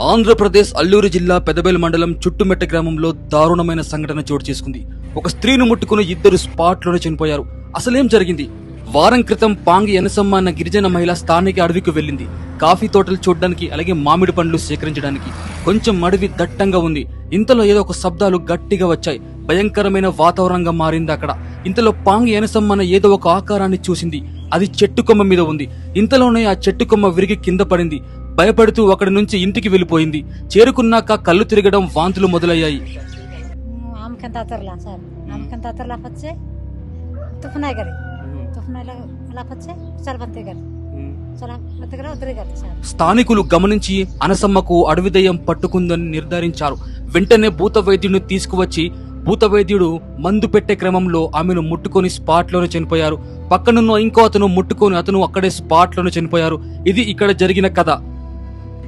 ఆంధ్రప్రదేశ్ అల్లూరు జిల్లా పెదబేలు మండలం చుట్టుమెట్ట గ్రామంలో దారుణమైన సంఘటన చోటు చేసుకుంది. ఒక స్త్రీని ముట్టుకుని ఇద్దరు స్పాట్లోనే చనిపోయారు. అసలేం జరిగింది? వారం క్రితం పాంగి ఎనసమ్మ అన్న గిరిజన మహిళ స్థానిక అడవికి వెళ్ళింది. కాఫీ తోటలు చూడడానికి అలాగే మామిడి పండ్లు సేకరించడానికి. కొంచెం అడవి దట్టంగా ఉంది. ఇంతలో ఏదో ఒక శబ్దాలు గట్టిగా వచ్చాయి. భయంకరమైన వాతావరణంగా మారింది అక్కడ. ఇంతలో పాంగి ఎనసమ్మన ఏదో ఒక ఆకారాన్ని చూసింది. అది చెట్టు కొమ్మ మీద ఉంది. ఇంతలోనే ఆ చెట్టు కొమ్మ విరిగి కింద పడింది. భయపడుతూ అక్కడి నుంచి ఇంటికి వెళ్ళిపోయింది. చేరుకున్నాక కళ్ళు తిరగడం వాంతులు మొదలయ్యాయి. స్థానికులు గమనించి అనసమ్మకు అడవిదయం పట్టుకుందని నిర్ధారించారు. వెంటనే భూత వైద్యుడిని తీసుకువచ్చి భూత వైద్యుడు మందు పెట్టే క్రమంలో ఆమెను ముట్టుకొని స్పాట్లోనే చనిపోయారు. పక్కనున్న ఇంకో అతను ముట్టుకొని అతను అక్కడే స్పాట్లోనే చనిపోయారు. ఇది ఇక్కడ జరిగిన కథ.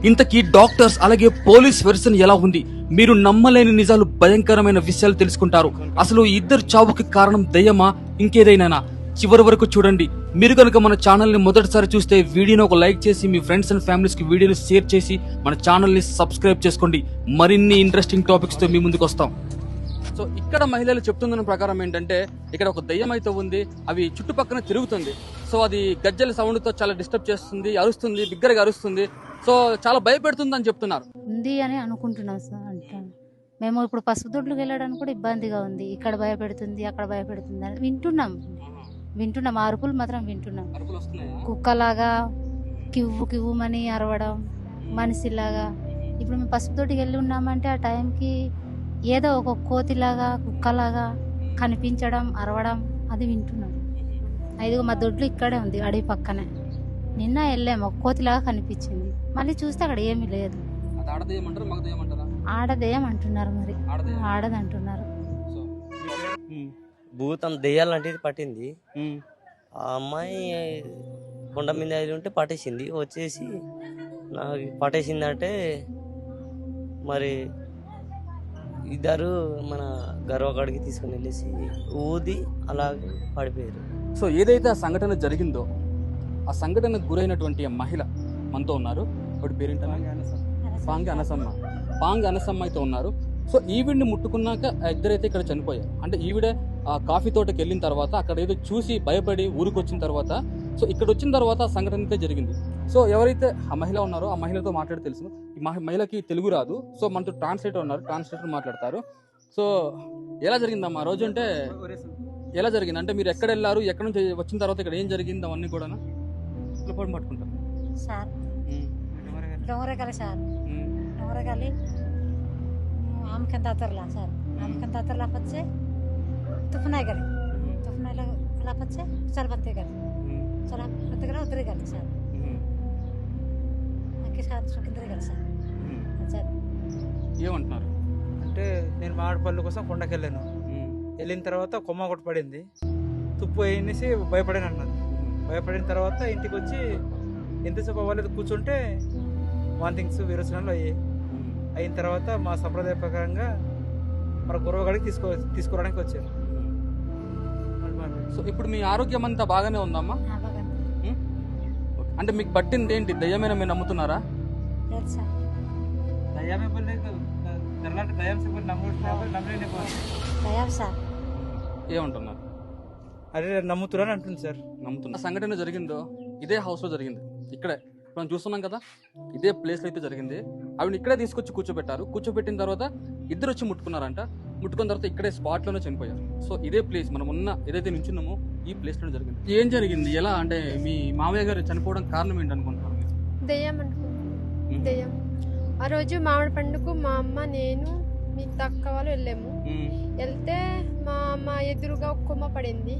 ఇంతకీ డాక్టర్స్ అలాగే పోలీస్ వెర్షన్ ఎలా ఉంది? మీరు నమ్మలేని నిజాలు భయంకరమైన విషయాలు తెలుసుకుంటారు. అసలు ఇద్దరు చావుకి కారణం దయ్యమా? ఇంకేదైనా చివరి వరకు చూడండి. మీరు కనుక మన ఛానల్ని మొదటిసారి చూస్తే వీడియోని ఒక లైక్ చేసి మీ ఫ్రెండ్స్ అండ్ ఫ్యామిలీస్కి వీడియోని షేర్ చేసి మన ఛానల్ని సబ్స్క్రైబ్ చేసుకోండి. మరిన్ని ఇంట్రెస్టింగ్ టాపిక్స్తో మీ ముందుకు వస్తాం. సో ఇక్కడ మహిళలు చెప్తున్న ప్రకారం ఏంటంటే ఇక్కడ ఒక దయ్యం అయితే ఉంది అవి చుట్టుపక్కన తిరుగుతుంది. సో అది గజ్జల సౌండ్తో చాలా డిస్టర్బ్ చేస్తుంది అరుస్తుంది బిగ్గరగా అరుస్తుంది. సో చాలా భయపెడుతుంది అని చెప్తున్నారు. ఉంది అని అనుకుంటున్నాం సార్ అంటాను మేము ఇప్పుడు పసుపు దొడ్లకు వెళ్ళడానికి కూడా ఇబ్బందిగా ఉంది. ఇక్కడ భయపెడుతుంది అక్కడ భయపెడుతుంది అని వింటున్నాం. వింటున్నాం. అరుపులు మాత్రం వింటున్నాం. కుక్కలాగా కివ్వు కివ్వుమని అరవడం మనిషిలాగా. ఇప్పుడు మేము పసుపు తోటికి వెళ్ళి ఉన్నామంటే ఆ టైంకి ఏదో ఒక కోతిలాగా కుక్కలాగా కనిపించడం అరవడం అది వింటున్నాం. ఐదుగు మా దొడ్లు ఇక్కడే ఉంది అడవి పక్కనే. నిన్న వెళ్ళాము ఒక కోతిలాగా కనిపించింది. మళ్ళీ చూస్తే అక్కడ ఏమీ లేదు. అది ఆడదేయమంటారు మగదేయమంటారా? ఆడదేం అంటున్నారు మరి ఆడదంటున్నారు. సో భూతం దెయ్యాలంటిది పట్టింది. ఆ అమ్మాయి కొండ మీద ఉంటే పట్టేసింది. వచ్చేసి నాకు పట్టేసిందంటే మరి ఇద్దరు మన గర్వకాడికి తీసుకుని వెళ్ళేసి ఊది అలాగే పడిపోయారు. సో ఏదైతే ఆ సంఘటన జరిగిందో ఆ సంఘటనకు గురైనటువంటి మహిళ మనతో ఉన్నారు. ఒకటి పేరేంటా పాంగి అనసమ్మ పాంగి అనసమ్మ అయితే ఉన్నారు. సో ఈవిడ్ని ముట్టుకున్నాక ఇద్దరైతే ఇక్కడ చనిపోయారు. అంటే ఈవిడ ఆ కాఫీ తోటకి వెళ్ళిన తర్వాత అక్కడ ఏదో చూసి భయపడి ఊరికి వచ్చిన తర్వాత సో ఇక్కడ వచ్చిన తర్వాత ఆ సంఘటన అయితే జరిగింది. సో ఎవరైతే ఆ మహిళ ఉన్నారో ఆ మహిళతో మాట్లాడి తెలుసు ఈ మహి- మహిళకి తెలుగు రాదు. సో మనతో ట్రాన్స్లేటర్ ఉన్నారు. ట్రాన్స్లేటర్ మాట్లాడతారు. సో ఎలా జరిగిందమ్మా? రోజు అంటే ఎలా జరిగింది? అంటే మీరు ఎక్కడ వెళ్ళారు? ఎక్కడ నుంచి వచ్చిన తర్వాత ఇక్కడ ఏం జరిగింది? అవన్నీ కూడా లోపల పట్టుకుంటాం. సార్. డొంగరగల సార్. నూరేగాలి ఆమెకి ఎంత దాతరలా సార్ ఆమెకం దాతర లాపచ్చే తుఫనాయి గలి తుఫనాయి లాపచ్చే చలపత్తే గలి చలపత్తే గల ఉద్దరి గలి సార్ మాకి సార్. సుఖింద్రి గలి సార్. సార్ ఏమంటున్నారు? అంటే నేను మామిడిపల్లి కోసం కొండకెళ్ళాను. వెళ్ళిన తర్వాత కొమ్మ కొట్టుపడింది తుప్పు వేయనేసి భయపడాను అన్నది భయపడిన తర్వాత ఇంటికి వచ్చి ఎంతసేపు అవ్వలేదు కూర్చుంటే వాంతింగ్స్ విరోచనాలు అయ్యాయి. అయిన తర్వాత మా సంప్రదాయ ప్రకారంగా మన గురవగాడికి తీసుకో తీసుకురావడానికి వచ్చారు. సో ఇప్పుడు మీ ఆరోగ్యం అంతా బాగానే ఉందమ్మా? అంటే మీకు పట్టింది ఏంటి దయ్యమైన మీరు నమ్ముతున్నారా? దయ్యమే ఏమంటున్నారు? అదే నమ్ముతున్నాను అంటుంది సార్. నమ్ముతున్నా. సంఘటన జరిగిందో ఇదే హౌస్లో జరిగింది. ఇక్కడే. మనం చూస్తున్నాం కదా ఇదే ప్లేస్లో అయితే జరిగింది. ఆవిడ ఇక్కడే తీసుకొచ్చి కూర్చోబెట్టారు. కూర్చోబెట్టిన తర్వాత ఇద్దరు వచ్చి ముట్టుకున్నారంట. ముట్టుకున్న తర్వాత ఇక్కడే స్పాట్లోనే చనిపోయారు. సో ఇదే ప్లేస్ మనం ఉన్న ఏదైతే నించున్నామో ఈ ప్లేస్లోనే జరిగింది. ఏం జరిగింది? ఎలా? అంటే మీ మామయ్య గారు చనిపోవడం కారణం ఏంటి అనుకుంటున్నారు? దెయ్యం ఆ రోజు మామిడి పండుగకు మా అమ్మ నేను మీ తక్క వాళ్ళు వెళ్ళాము. వెళ్తే మా అమ్మ ఎదురుగా ఒక కొమ్మ పడింది.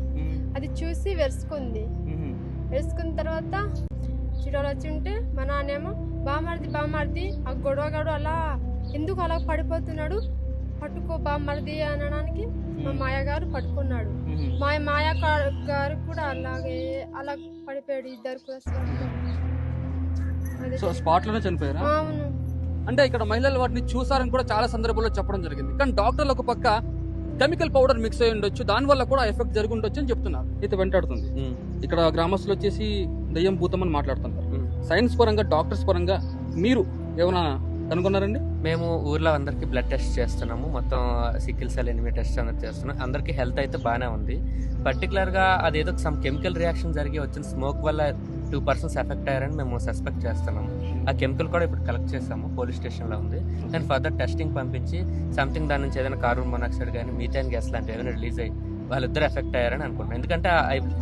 అది చూసి వెరుసుకుంది. వెరుసుకున్న తర్వాత చిడోలు వచ్చి ఉంటే మా నాన్నేమో బామర్ది బామర్ది ఆ గొడవగాడు అలా ఎందుకు అలా పడిపోతున్నాడు? పట్టుకో బామర్ది అనడానికి మా మాయ గారు పట్టుకున్నాడు. మా మాయ గారు కూడా అలాగే అలా పడిపోయాడు ఇద్దరు కూడా అదే సో స్పాట్లోనే చనిపోయారా? అవును. అంటే ఇక్కడ మహిళలు వాటిని చూసారని కూడా చాలా సందర్భాల్లో చెప్పడం జరిగింది. కానీ డాక్టర్లు ఒక పక్క కెమికల్ పౌడర్ మిక్స్ అయి ఉండొచ్చు. దాని వల్ల కూడా ఎఫెక్ట్ జరిగి ఉండొచ్చు అని చెప్తున్నారు. అయితే వెంటాడుతుంది. ఇక్కడ గ్రామస్తులు వచ్చేసి దయ్యం భూతం అని మాట్లాడుతున్నారు. సైన్స్ పరంగా డాక్టర్స్ పరంగా మీరు ఏమైనా కనుగొన్నారండి? మేము ఊర్లో అందరికి బ్లడ్ టెస్ట్ చేస్తున్నాము. మొత్తం సికిల్ సెల్ ఎనిమి టెస్ట్ అందరు చేస్తున్నాం. అందరికి హెల్త్ అయితే బాగానే ఉంది. పర్టికులర్గా అదేదో సమ్ కెమికల్ రియాక్షన్ జరిగి వచ్చిన స్మోక్ వల్ల టూ పర్సన్స్ ఎఫెక్ట్ అయ్యారని మేము సస్పెక్ట్ చేస్తున్నాము. ఆ కెమికల్ కూడా ఇప్పుడు కలెక్ట్ చేసాము పోలీస్ స్టేషన్లో ఉంది. దాని ఫర్దర్ టెస్టింగ్ పంపించి సంథింగ్ దాని నుంచి ఏదైనా కార్బన్ మొనాక్సైడ్ కానీ మీథైన్ గ్యాస్ లాంటివి ఏదైనా రిలీజ్ అయ్యి వాళ్ళిద్దరు ఎఫెక్ట్ అయ్యారని అనుకుంటున్నాను ఎందుకంటే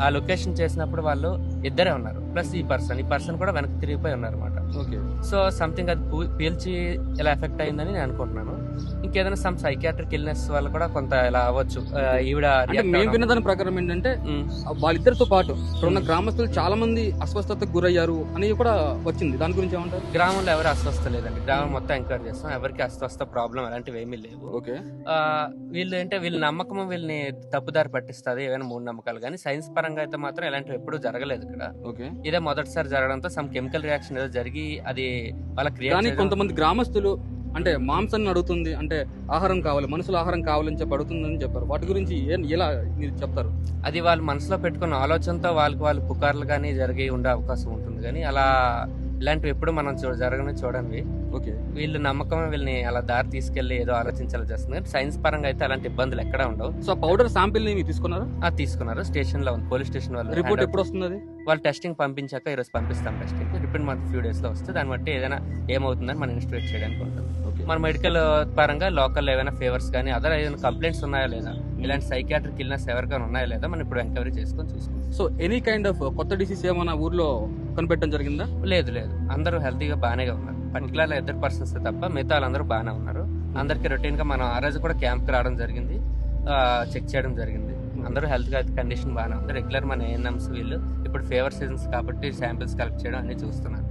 ఆ- లొకేషన్ చేసినప్పుడు వాళ్ళు ఇద్దరే ఉన్నారు. ప్లస్ ఈ పర్సన్ ఈ పర్సన్ కూడా వెనక్కి తిరిగిపోయి ఉన్నారు అనమాట సో సంథింగ్ అది పీల్చి ఇలా ఎఫెక్ట్ అయిందని నేను అనుకుంటున్నాను. ఇంకేదైనా సమ్ సైకియాట్రిక్ ఇల్నెస్ వల్ల కూడా కొంత ఇలా అవ్వచ్చు. ఈవిడ మేము. విన్న దాని ప్రకారం ఏంటంటే వాళ్ళిద్దరితో పాటు ఉన్న గ్రామస్తులు చాలా మంది అస్వస్థతకు గురయ్యారు అని కూడా వచ్చింది. దాని గురించి ఏమంటారు? గ్రామంలో ఎవరు అస్వస్థ లేదండి. గ్రామం మొత్తం ఎంక్వైరీ చేస్తాం. ఎవరికి అస్వస్థ ప్రాబ్లం అలాంటివి ఏమీ లేవు. ఓకే. వీళ్ళు అంటే వీళ్ళ నమ్మకం వీళ్ళని తప్పుదారి పట్టిస్తుంది ఏమైనా మూడు నమ్మకాలు. కానీ సైన్స్ పరంగా అయితే మాత్రం ఇలాంటివి ఎప్పుడూ జరగలేదు ఇక్కడ. ఓకే. ఇదే మొదటిసారి జరగడంతో సమ్ కెమికల్ రియాక్షన్ ఏదో జరిగి అది వాళ్ళ కానీ క్రియేట్ కొంతమంది గ్రామస్తులు అంటే మాంసాన్ని అడుగుతుంది అంటే ఆహారం కావాలి మనుషులు ఆహారం కావాలని చెప్పి అడుగుతుందని చెప్పారు. వాటి గురించి ఏ- ఎలా మీరు చెప్తారు? అది వాళ్ళు మనసులో పెట్టుకున్న ఆలోచనతో వాళ్ళకి వాళ్ళు పుకార్లు కానీ జరిగి ఉండే అవకాశం ఉంటుంది. కానీ అలా ఇలాంటివి ఎప్పుడు మనం చూ జరగని చూడండి. ఓకే. వీళ్ళు నమ్మకం వీళ్ళని అలా దారి తీసుకెళ్ళి ఏదో ఆలోచించాలి చేస్తుంది కానీ సైన్స్ పరంగా అయితే అలాంటి ఇబ్బందులు ఎక్కడా ఉండవు. సో పౌడర్ శాంపిల్ని తీసుకున్నారా? అది తీసుకున్నారు. స్టేషన్లో ఉంది. పోలీస్ స్టేషన్ వాళ్ళు రిపోర్ట్ ఎప్పుడు వస్తుంది వాళ్ళు టెస్టింగ్ పంపించాక ఈరోజు పంపిస్తాం టెస్టింగ్. రిపీట్ మంత్ ఫ్యూ డేస్లో వస్తే దాన్ని బట్టి ఏదైనా ఏమవుతుందని మనం ఇన్స్టిట్యూట్ చేయడానికి ఉంటుంది. ఓకే. మన మెడికల్ పరంగా లోకల్ ఏమైనా ఫేవర్స్ కానీ అదర్ ఏదైనా కంప్లైంట్స్ ఉన్నాయా లేదా? ఇలాంటి సైకియాట్రిక్ ఇల్నెస్ ఎవరికైనా ఉన్నాయా లేదా? మనం ఇప్పుడు ఎంక్వైరీ చేసుకొని చూసుకుంటాం సో ఎనీ కైండ్ ఆఫ్ కొత్త డిసీజ్ ఏమైనా ఊర్లో కనిపెట్టడం జరిగిందా? లేదు లేదు. అందరూ హెల్తీగా బాగానే ఉన్నారు. పర్టికులర్ ఇద్దరు పర్సన్స్ తప్ప మిగతా వాళ్ళందరూ బాగానే ఉన్నారు. అందరికి రొటీన్గా మనం ఆ రోజు కూడా క్యాంప్ రావడం జరిగింది. చెక్ చేయడం జరిగింది. అందరూ హెల్త్ కండిషన్ బాగానే ఉంది. రెగ్యులర్ మన ఏఎన్ఎంస్ వీళ్ళు ఇప్పుడు ఫేవర్ సీజన్స్ కాబట్టి శాంపిల్స్ కలెక్ట్ చేయడం అన్ని చూస్తున్నారు.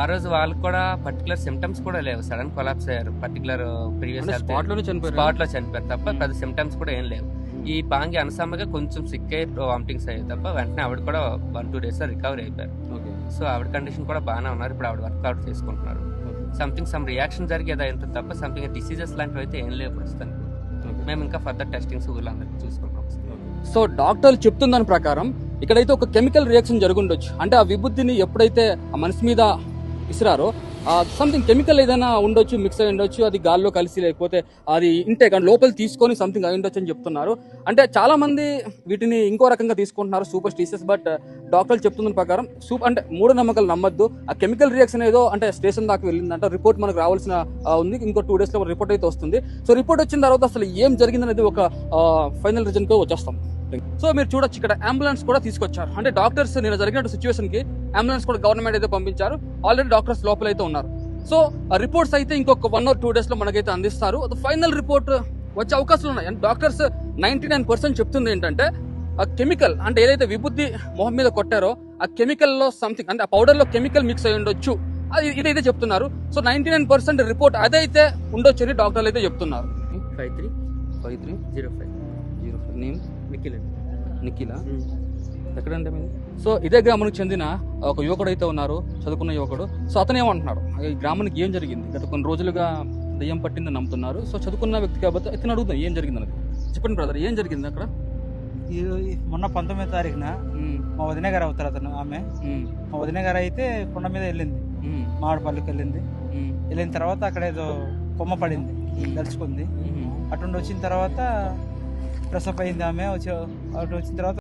ఆ రోజు వాళ్ళకి కూడా పర్టికులర్ సిమ్టమ్స్ కూడా లేవు. సడన్ కొలాప్స్ అయ్యారు. పర్టికులర్ ప్రీవియస్ స్పాట్లో చనిపోయారు తప్ప పెద్ద సిమ్టమ్స్ కూడా ఏం లేవు. ఈ పాంగి అనసమ్మగా కొంచెం సిక్ అయ్యి వామిటింగ్స్ అయ్యాయి తప్ప వెంటనే ఆవిడ కూడా వన్ టూ డేస్ రికవరీ అయిపోయారు. ఓకే. సో ఆవిడ కండిషన్ కూడా బాగానే ఉన్నారు. ఇప్పుడు ఆవిడ వర్కౌట్ చేసుకుంటున్నారు. సంథింగ్ సమ్ రియాక్షన్ జరిగేది అయితే తప్ప సంథింగ్ డిసీజెస్ లాంటివి అయితే ఏం లేవు ప్రస్తుతానికి. మేము ఇంకా ఫర్దర్ టెస్టింగ్స్ ఊళ్ళందరికీ చూసుకుంటాం సో డాక్టర్లు చెప్తున్న దాని ప్రకారం ఇక్కడైతే ఒక కెమికల్ రియాక్షన్ జరుగుండొచ్చు. అంటే ఆ విభూతిని ఎప్పుడైతే ఆ మనిషి మీద ఇసిరారో సంథింగ్ కెమికల్ ఏదైనా ఉండొచ్చు మిక్స్ అయి ఉండొచ్చు అది గాల్లో కలిసి లేకపోతే అది ఇంటే కానీ లోపల తీసుకొని సంథింగ్ అయి ఉండొచ్చు అని చెప్తున్నారు. అంటే చాలా మంది వీటిని ఇంకో రకంగా తీసుకుంటున్నారు సూపర్ స్టీసెస్ బట్ డాక్టర్లు చెప్తున్న ప్రకారం సూప్ అంటే మూఢ నమ్మకాలు నమ్మద్దు. ఆ కెమికల్ రియాక్షన్ ఏదో అంటే స్టేషన్ దాకా వెళ్ళిందంట రిపోర్ట్ మనకు రావాల్సిన ఉంది. ఇంకో టూ డేస్లో రిపోర్ట్ అయితే వస్తుంది. సో రిపోర్ట్ వచ్చిన తర్వాత అసలు ఏం జరిగిందనేది ఒక ఫైనల్ రిజన్కి వచ్చేస్తాం. సో మీరు చూడొచ్చు ఇక్కడ అంబులెన్స్ కూడా తీసుకొచ్చారు. అంటే డాక్టర్స్ నేను జరిగిన సిచ్యువేషన్కి అంబులెన్స్ కూడా గవర్నమెంట్ అయితే పంపించారు. ఆల్రెడీ డాక్టర్స్ లోపల అయితే ఉన్నారు. సో ఆ రిపోర్ట్స్ అయితే ఇంకొక వన్ ఆర్ టూ డేస్లో మనకైతే అందిస్తారు. ఫైనల్ రిపోర్ట్ వచ్చే అవకాశాలు ఉన్నాయి. And doctors ninety nine percent చెప్తుంది ఏంటంటే ఆ కెమికల్ అంటే ఏదైతే విభూతి మొహం మీద కొట్టారో ఆ కెమికల్లో సంథింగ్ అంటే ఆ పౌడర్లో కెమికల్ మిక్స్ అయి ఉండొచ్చు. అది ఇదైతే చెప్తున్నారు. So ninety nine percent report అదైతే ఉండొచ్చు అని డాక్టర్లు అయితే చెప్తున్నారు. Five three five three? Zero five. Zero five. Name? మిక్కిల్ Nikhila? ఎక్కడంటే మీది సో ఇదే గ్రామానికి చెందిన ఒక యువకుడు అయితే ఉన్నారు చదువుకున్న యువకుడు. సో అతను ఏమంటున్నాడు? ఈ గ్రామానికి ఏం జరిగింది? గత కొన్ని రోజులుగా దయ్యం పట్టిందని నమ్ముతున్నారు. సో చదువుకున్న వ్యక్తి కాబట్టి ఇతను అడుగుతాం ఏం జరిగింది అన్నది చెప్పండి బ్రదర్ ఏం జరిగింది అక్కడ? మొన్న పంతొమ్మిదో తారీఖున మా వదిన గారు అవుతారు అతను ఆమె. మా వదిన గారు అయితే కొండ మీద వెళ్ళింది. మామిడిపల్లికి వెళ్ళింది. వెళ్ళిన తర్వాత అక్కడ ఏదో కొమ్మ పడింది దలుచుకుంది ఉమ్. అటుండి వచ్చిన తర్వాత ప్రసప్ అయింది ఆమె వచ్చి అటు వచ్చిన తర్వాత